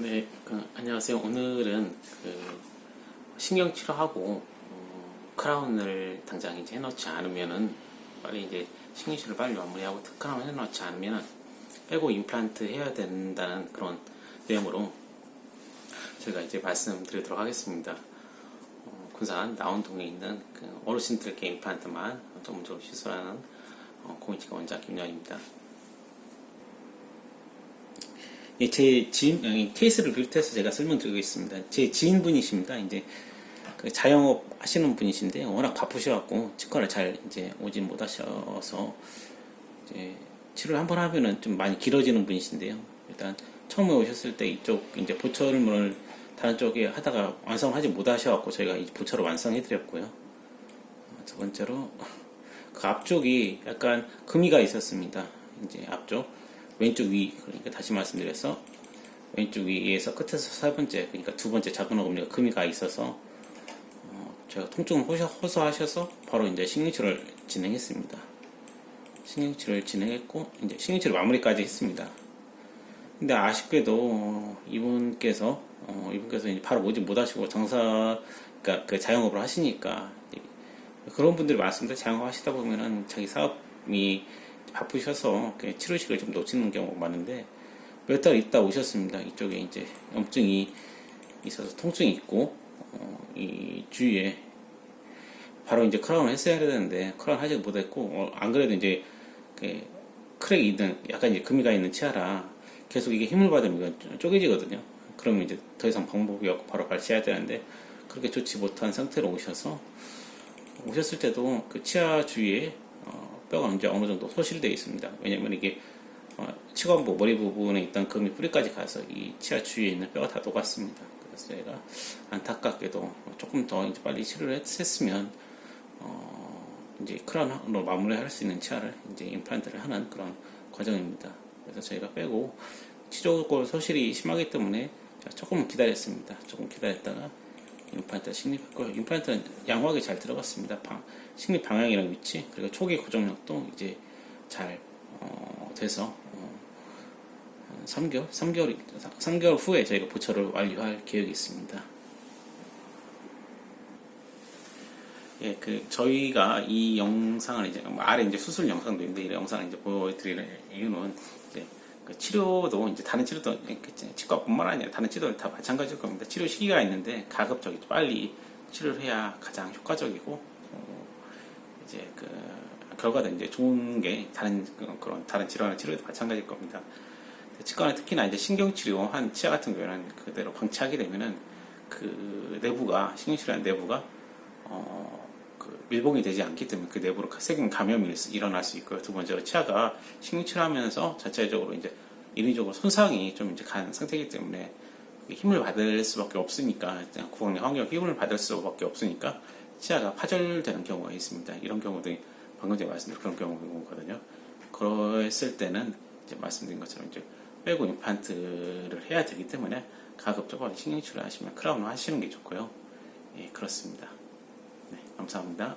네, 그, 안녕하세요. 오늘은 그 신경 치료하고 어, 크라운을 당장 이제 해놓지 않으면은 빨리 이제 신경 치료를 빨리 마무리하고 크라운 해놓지 않으면은 빼고 임플란트 해야 된다는 그런 내용으로 제가 이제 말씀드리도록 하겠습니다. 어, 군산 나온동에 있는 그 어르신들께 임플란트만 전문적으로 시술하는 어, 공인치과 원장 김연입니다. 예, 제 지인, 어, 케이스를 비롯해서 제가 설명드리고 있습니다. 제 지인분이십니다. 이제 그 자영업 하시는 분이신데 워낙 바쁘셔갖고 치과를 잘 이제 오진 못하셔서 이제 치료를 한 번 하면은 좀 많이 길어지는 분이신데요. 일단 처음에 오셨을 때 이쪽 이제 보철문을 다른 쪽에 하다가 완성하지 못하셔갖고 저희가 이 보철을 완성해드렸고요. 어, 두 번째로 그 앞쪽이 약간 금이가 있었습니다. 이제 앞쪽 왼쪽 위 그러니까 다시 말씀드려서 왼쪽 위에서 끝에서 세 번째 그러니까 두 번째 작은 어금니가 금이 가 있어서 어, 제가 통증을 호소, 호소하셔서 바로 이제 식링치료를 진행했습니다. 식링치료를 진행했고 이제 식링치료 마무리까지 했습니다. 근데 아쉽게도 어, 이분께서 어, 이분께서 이제 바로 오지 못하시고 정사 그러니까 그 자영업을 하시니까 그런 분들이 많습니다. 자영업 하시다 보면은 자기 사업이 바쁘셔서 치료식을 좀 놓치는 경우가 많은데 몇 달 있다 오셨습니다. 이쪽에 이제 염증이 있어서 통증이 있고 어, 이 주위에 바로 이제 크라운을 했어야 되는데 크라운 하지 못했고 어, 안 그래도 이제 그 크랙이 있는 약간 이제 금이 가 있는 치아라 계속 이게 힘을 받으면 쪼개지거든요. 그러면 이제 더 이상 방법이 없고 바로 발치해야 되는데 그렇게 좋지 못한 상태로 오셔서 오셨을 때도 그 치아 주위에 어, 뼈가 이제 어느 정도 소실되어 있습니다. 왜냐면 이게 어, 치관부 머리 부분에 있던 금이 뿌리까지 가서 이 치아 주위에 있는 뼈가 다 녹았습니다. 그래서 저희가 안타깝게도 조금 더 이제 빨리 치료를 했, 했으면 어, 이제 크라운으로 마무리할 수 있는 치아를 이제 임플란트를 하는 그런 과정입니다. 그래서 저희가 빼고 치조골 소실이 심하기 때문에 조금 기다렸습니다. 조금 기다렸다가 임플란트 식립했고요. 임플란트는 양호하게 잘 들어갔습니다. 방, 식립 방향이랑 위치 그리고 초기 고정력도 이제 잘 어, 돼서 어, 한 3개월, 3개월, 3개월 후에 저희가 보철을 완료할 계획이 있습니다. 예, 그 저희가 이 영상을 이제 뭐 아래 이제 수술 영상도 있는데 이 영상을 이제 보여드리는 이유는 이제 그 치료도 이제 다른 치료도 이렇게 치과뿐만 아니라 다른 치료도 다 마찬가지일 겁니다. 치료 시기가 있는데 가급적이 빨리 치료를 해야 가장 효과적이고 어, 이제 그 결과도 이제 좋은 게 다른 그- 그런 다른 질환의 치료도 마찬가지일 겁니다. 치과는 특히나 이제 신경치료 한 치아 같은 경우에는 그대로 방치하게 되면은 그 내부가 신경치료한 내부가 어, 그 밀봉이 되지 않기 때문에 그 내부로 세균 감염이 있- 일어날 수 있고요. 두 번째로 치아가 식민치료하면서 자체적으로 이제 인위적으로 손상이 좀 이제 간 상태이기 때문에 힘을 받을 수밖에 없으니까 구강내 환경 힘을 받을 수밖에 없으니까 치아가 파절되는 경우가 있습니다. 이런 경우들이 방금 전에 말씀드린 그런 경우거든요. 그랬을 때는 이제 말씀드린 것처럼 이제 빼고 임플란트를 해야 되기 때문에 가급적으로 신경치료 하시면 크라운을 하시는 게 좋고요. 예, 그렇습니다. 네, 감사합니다.